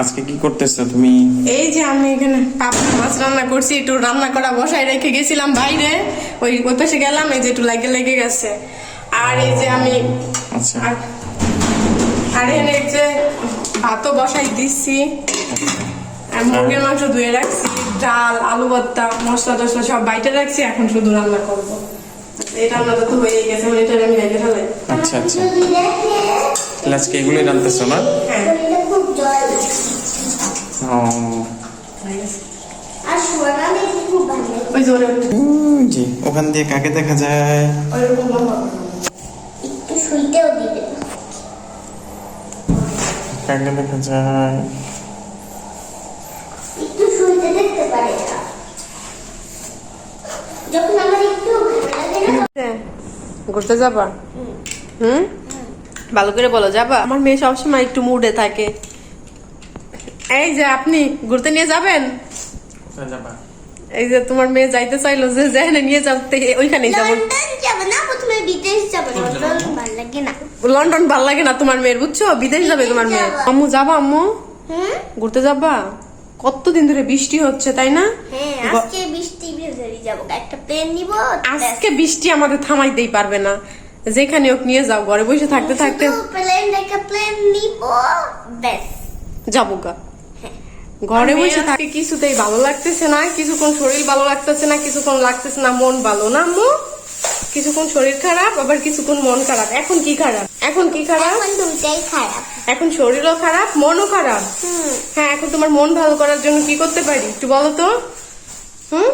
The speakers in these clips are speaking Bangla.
আজকে কি করতেছো তুমি? এই যে আমি এখানে পাবদা মাছ রান্না করছি একটু রান্না করা বসাই রেখে গেছিলাম বাইরে। ওই ওই পাশে গেলাম এই যে একটু লাগে লেগে গেছে। আর এই যে আমি আচ্ছা। আর আর এখানে এই যে ভাতও বসাই দিচ্ছি। আর মুরগির মাংস ধুয়ে রাখছি ডাল আলু ভর্তা মশলা টসলা সব বাইটে রাখছি এখন শুধু রান্না করব। এই রান্নাটা তো হয়ে গেছে মানে এটা আমি রেখে আচ্ছা আচ্ছা। তাহলে আজকে এগুলোই রান্তেছো না? হ্যাঁ। জি ওখান দিয়ে কাকে দেখা যায়? কাকে দেখা যায়? একটু শুইতে দেখতে পারে যখন আমার একটু ভালো লাগে না হ্যাঁ, ঘুরতে যাবা? হুম? ভালো করে বলো যাবা? আমার মেয়ে সবসময় একটু মুডে থাকে। এই যে আপনি ঘুরতে নিয়ে যাবেন? এই যে তোমার মেয়ে যাইতে চাইলো যে যেখানে নিয়ে যাতে ওইখানেই যাব। লন্ডন যাবে না প্রথমে বিদেশ যাবে। লন্ডন ভালো লাগে না। ভালো লাগে না তোমার মেয়ের বুঝছ? বিদেশ যাবে তোমার মেয়ে। আম্মু যাবা আম্মু? ঘুরতে যাবা? কতদিন ধরে বৃষ্টি হচ্ছে তাই না? হ্যাঁ আজকে বৃষ্টি একটা প্লেন নিব আজকে বৃষ্টি আমাদের থামাইতেই পারবে না। যেখানে হোক নিয়ে যাও ঘরে বসে থাকতে থাকতে প্লেন প্লেন নিব ব্যাস। যাব গা। ঘরে বসে থাকে কিছুতেই ভালো লাগতেছে না কিছুক্ষণ শরীর ভালো লাগতেছে না কিছুক্ষণ লাগতেছে না মন ভালো না আম্মু কিছুক্ষণ শরীর খারাপ আবার কিছুক্ষণ মন খারাপ। এখন কি খারাপ? এখন কি খারাপ? খারাপ। এখন শরীরও খারাপ মনও খারাপ। হ্যাঁ এখন তোমার মন ভালো করার জন্য কি করতে পারি? একটু বলো তো। হুম?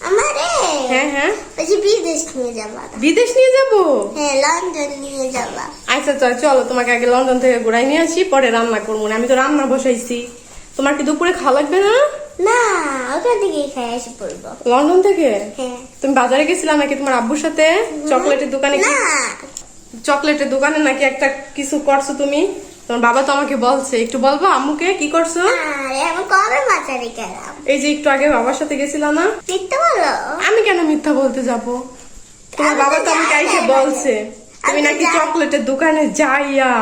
আমারে? হ্যাঁ হ্যাঁ। বিদেশ নিয়ে যাবা। বিদেশ নিয়ে যাব? হ্যাঁ লন্ডন নিয়ে যাবা। আচ্ছা চল চলো তোমাকে আগে লন্ডন থেকে ঘুরাই নিয়ে আসি পরে রান্না করব না। আমি তো রান্না বসাইছি। তোমার কি দুপুরে খাওয়া লাগবে না? না ওখান থেকেই খাই এসে পড়ব। লন্ডন থেকে? হ্যাঁ। তুমি বাজারে গেছিলা নাকি তোমার আব্বুর সাথে? চকলেটের দোকানে কি- চকলেটের দোকানে নাকি একটা কিছু করছ তুমি? তোমার বাবা তো আমাকে বলছে একটু বলব আম্মুকে কি করছ? এই যে একটু আগে বাবার সাথে গেছিলা না? মিথ্যে বলো? আমি কেন মিথ্যা বলতে যাব? তোমার বাবা তো তো আমাকে এসে বলছে তুমি নাকি চকলেটের দোকানে যাইয়া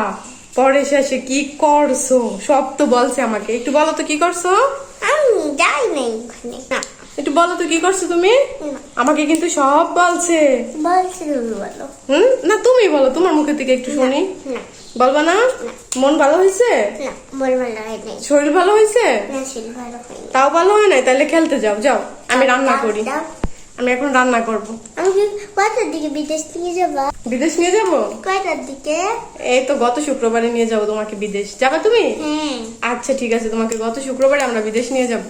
পরে শেষে কি করছ? সব তো বলছে আমাকে। একটু বলো তো কি করছ? আমি যাই নাই ওখানে না একটু বলো তো কি করছ তুমি? আমাকে কিন্তু সব বলছে। বলছি তুমি বলো। হুম? না তুমি বলো তোমার মুখে থেকে একটু শুনি। বলবা না? মন ভালো হয়েছে? না মন ভালো শরীর ভালো হয়েছে? না শরীর ভালো হয়নি। তাও ভালো হয় নাই? তাহলে খেলতে যাও যাও। আমি রান্না করি। আমি এখন রান্না করব। আমি কয়টার দিকে বিদেশ নিয়ে যাব? বিদেশ নিয়ে যাব? কয়টার দিকে? এই তো গত শুক্রবারে নিয়ে যাব তোমাকে বিদেশ। যাবে তুমি? হ্যাঁ আচ্ছা ঠিক আছে তোমাকে গত শুক্রবারে আমরা বিদেশ নিয়ে যাব।